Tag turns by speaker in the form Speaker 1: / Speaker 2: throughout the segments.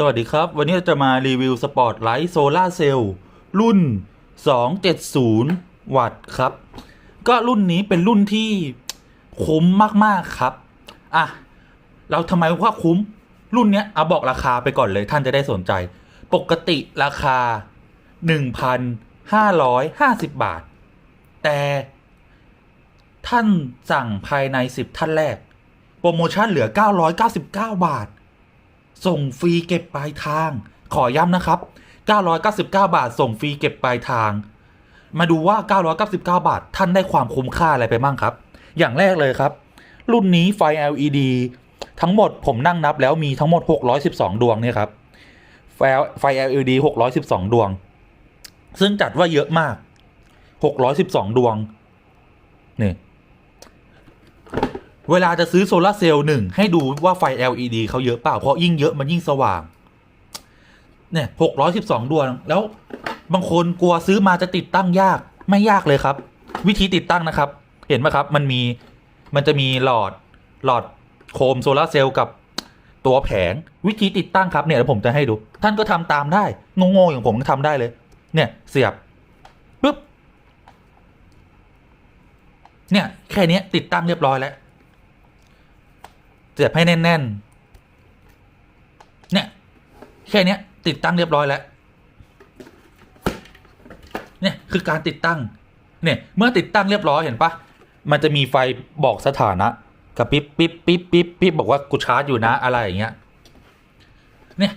Speaker 1: สวัสดีครับ วันนี้เราจะมารีวิวสปอร์ตไลท์โซลาเซลล์รุ่น 270 วัตต์ครับ ก็รุ่นนี้เป็นรุ่นที่คุ้มมาก ๆ ครับ อะ เราทำไมว่าคุ้ม รุ่นเนี้ยเอาบอกราคาไปก่อนเลยท่านจะได้สนใจ ปกติราคา 1,550 บาท แต่ท่านสั่งภายใน 10 ท่านแรก โปรโมชั่นเหลือ 999 บาท ส่งฟรีเก็บปลายทาง ขอย้ำนะครับ 999 บาท ส่งฟรีเก็บปลายทาง มาดูว่า 999 บาท ท่านได้ความคุ้มค่าอะไรไปบ้างครับ อย่างแรกเลยครับ รุ่นนี้ไฟ LED ทั้งหมดผมนั่งนับแล้วมีทั้งหมด 612 ดวงเนี่ยครับไฟ LED 612 ดวง ซึ่งจัดว่าเยอะมาก 612 ดวงนี่ เวลาจะซื้อโซลาร์เซลล์หนึ่งให้ดูว่าไฟ LED เขาเยอะเปล่า เพราะยิ่งเยอะมันยิ่งสว่าง เนี่ยหกร้อยสิบสองดวง แล้วบางคนกลัวซื้อมาจะติดตั้งยาก ไม่ยากเลยครับ วิธีติดตั้งนะครับ เห็นไหมครับ มันมีมันจะมีหลอดหลอดโคมโซลาร์เซลล์กับตัวแผงวิธีติดตั้งครับเนี่ยเดี๋ยวผมจะให้ดู ท่านก็ทำตามได้งงๆอย่างผมก็ทำได้เลย เนี่ยเสียบปุ๊บเนี่ยแค่นี้ติดตั้งเรียบร้อยแล้ว เสียบให้แน่นๆ เนี่ย แค่เนี้ยติดตั้งเรียบร้อยแล้ว เนี่ยคือการติดตั้ง เนี่ย เมื่อติดตั้งเรียบร้อยเห็นปะมันจะมีไฟบอกสถานะกระปิ๊บปิ๊บปิ๊บปิ๊บปิ๊บบอกว่ากูชาร์จอยู่นะอะไรอย่างเงี้ย เนี่ย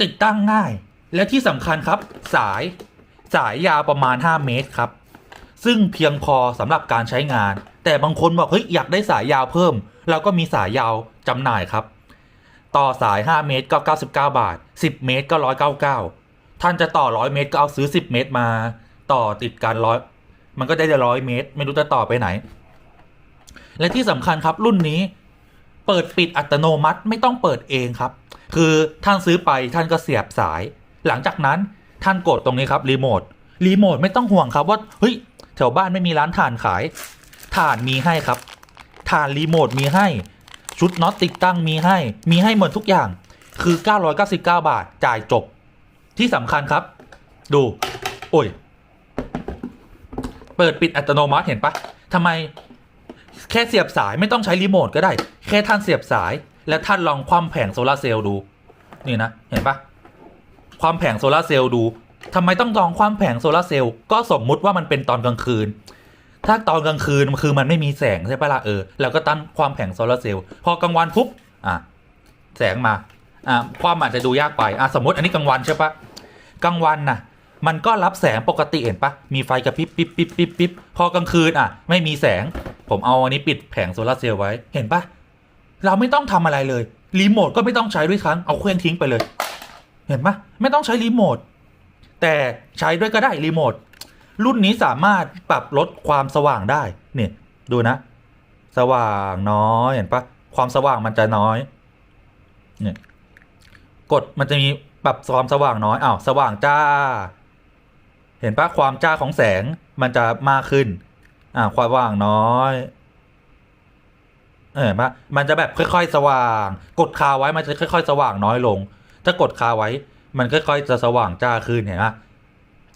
Speaker 1: ติดตั้งง่าย และที่สำคัญครับ สายสายยาวประมาณ 5 เมตรครับ ซึ่งเพียงพอสำหรับการใช้งาน แต่บางคนบอกเฮ้ยอยากได้สายยาวเพิ่ม เราก็มีสายยาวจำหน่ายครับ ต่อสาย 5 เมตรก็ 99 บาท 10 เมตรก็ 199 ท่านจะต่อ 100 เมตรก็เอาซื้อ 10 เมตรมา ต่อติดกันร้อยมันก็ได้ร้อยเมตร ไม่รู้จะต่อไปไหน และที่สำคัญครับรุ่นนี้เปิดปิดอัตโนมัติไม่ต้องเปิดเองครับ คือท่านซื้อไปท่านก็เสียบสาย หลังจากนั้นท่านกดตรงนี้ครับรีโมทรีโมทไม่ต้องห่วงครับว่าเฮ้ยแถวบ้านไม่มีร้านถ่านขายถ่านมีให้ครับ ถ่านรีโมทมีให้ ชุดน็อตติดตั้งมีให้ มีให้หมดทุกอย่างคือ 999 บาทจ่ายจบ ที่สำคัญครับ ดู โอ้ย เปิดปิดอัตโนมัติเห็นปะทำไมแค่เสียบสายไม่ต้องใช้รีโมทก็ได้ แค่ท่านเสียบสาย และท่านลองคว่ำแผงโซลาร์เซลล์ดู นี่นะ เห็นปะความแผงโซลาร์เซลล์ดูทำไมต้องลองความแผงโซลาร์เซลล์ก็สมมุติว่ามันเป็นตอนกลางคืน ถ้าตอนกลางคืนคือมันไม่มีแสงใช่ปะล่ะเออเราก็ตั้งความแผงโซลาร์เซลล์พอกลางวันปุ๊บอะแสงมาอะความอาจจะดูยากไปอะสมมติอันนี้กลางวันใช่ปะกลางวันน่ะ มันก็รับแสงปกติเห็นปะมีไฟกระพริบปิ๊บปิ๊บปิ๊บปิ๊บพอกลางคืนอะ ไม่มีแสง ผมเอาอันนี้ปิดแผงโซลาร์เซลล์ไว้เห็นปะเราไม่ต้องทำอะไรเลยรีโมทก็ไม่ต้องใช้ด้วยครั้งเอาเครื่องทิ้งไปเลย เห็นปะไม่ต้องใช้รีโมทแต่ใช้ด้วยก็ได้รีโมท รุ่นนี้สามารถปรับลดความสว่างได้ เนี่ย ดูนะ สว่างน้อยเห็นปะความสว่างมันจะน้อย เนี่ย กดมันจะมีปรับความสว่างน้อยอ้าวสว่างจ้า เห็นปะความจ้าของแสงมันจะมากขึ้น อ่า ความว่างน้อยเออเห็นปะมันจะแบบค่อย ๆ สว่าง กดคาไว้มันจะค่อย ๆ สว่างน้อยลง ถ้ากดคาไว้ มันค่อย ๆ จะสว่างจ้าขึ้นเห็นปะ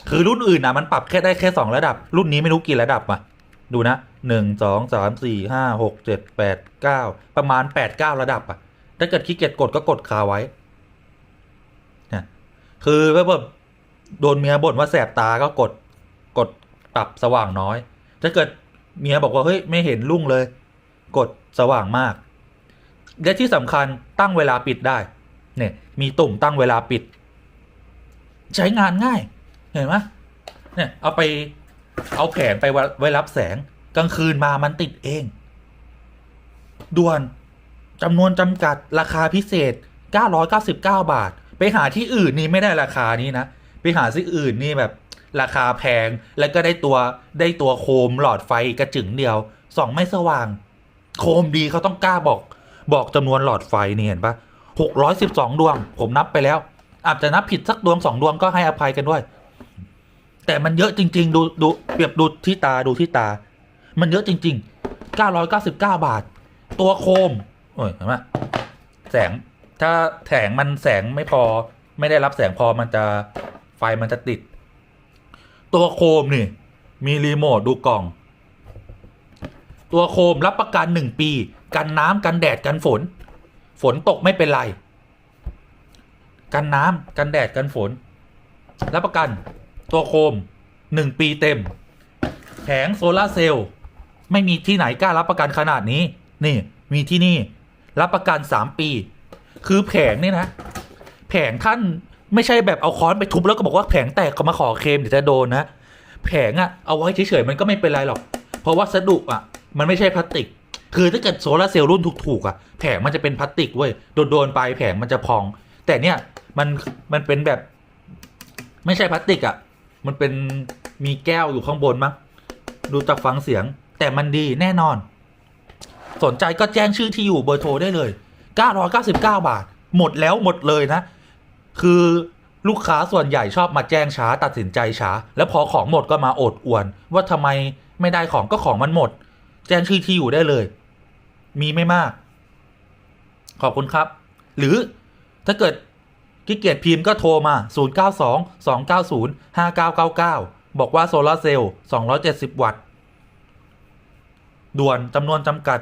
Speaker 1: คือรุ่นอื่นนะมันปรับแค่ได้แค่สองระดับ รุ่นนี้ไม่รู้กี่ระดับอะดูนะหนึ่งสองสามสี่ห้าหกเจ็ดแปดเก้าประมาณแปดเก้าระดับอะ ถ้าเกิดขี้เกียจกดก็กดคาไว้นี่คือแบบโดนเมียบ่นว่าแสบตาก็กดกดปรับสว่างน้อย ถ้าเกิดเมียบอกว่าเฮ้ยไม่เห็นรุ่งเลย กดสว่างมาก และที่สำคัญตั้งเวลาปิดได้ เนี่ย มีตุ่มตั้งเวลาปิด ใช้งานง่าย เห็นไหมเนี่ยเอาไปเอาแผงไปไว้รับแสงกลางคืนมามันติดเอง ด่วนจำนวนจำกัดราคาพิเศษ 999 บาท ไปหาที่อื่นนี่ไม่ได้ราคานี้นะ ไปหาที่อื่นนี่แบบราคาแพงแล้วก็ได้ตัวได้ตัวโคมหลอดไฟกระจึงเดียวส่องไม่สว่าง โคมดีเขาต้องกล้าบอก บอกจำนวนหลอดไฟนี่เห็นปะ612 ดวง ผมนับไปแล้ว อาจจะนับผิดสักดวงสองดวงก็ให้อภัยกันด้วย แต่มันเยอะจริง ๆ ดูดูเปรียบดูที่ตาดูที่ตา มันเยอะจริง ๆ 999 บาท ตัวโคมโอ้ยเห็นไหมแสงถ้าแสงมันแสงไม่พอ ไม่ได้รับแสงพอมันจะไฟมันจะติด ตัวโคมนี่ มีรีโมทดูกล่อง ตัวโคมรับประกันหนึ่งปี กันน้ำกันแดดกันฝน ฝนตกไม่เป็นไร กันน้ำกันแดดกันฝน รับประกัน ตัวโคมหนึ่งปีเต็ม แผงโซลาร์เซลล์ไม่มีที่ไหนกล้ารับประกันขนาดนี้ นี่ มีที่นี่ รับประกันสามปี คือแผงนี่นะ แผงท่านไม่ใช่แบบเอาค้อนไปทุบแล้วก็บอกว่าแผงแตกเขามาขอเคลมเดี๋ยวจะโดนนะ แผงอะเอาไว้เฉยๆมันก็ไม่เป็นไรหรอก เพราะวัสดุอะมันไม่ใช่พลาสติก คือถ้าเกิดโซลาร์เซลล์รุ่นถูกๆอะแผงมันจะเป็นพลาสติกเว้ยโดนๆไปแผงมันจะพอง แต่เนี่ยมันมันเป็นแบบ ไม่ใช่พลาสติกอะ มันเป็นมีแก้วอยู่ข้างบนมั้งดูจากฟังเสียง แต่มันดีแน่นอน สนใจก็แจ้งชื่อที่อยู่เบอร์โทรได้เลย 999 บาท หมดแล้วหมดเลยนะ คือลูกค้าส่วนใหญ่ชอบมาแจ้งช้าตัดสินใจช้า แล้วพอของหมดก็มาโอดอวน ว่าทำไมไม่ได้ของก็ของมันหมด แจ้งชื่อที่อยู่ได้เลย มีไม่มาก ขอบคุณครับ หรือถ้าเกิด ขี้เกียจพิมพ์ก็โทรมา 092 290 5999 บอกว่าโซลาเซลล์ 270 วัตต์ ด่วนจำนวนจำกัด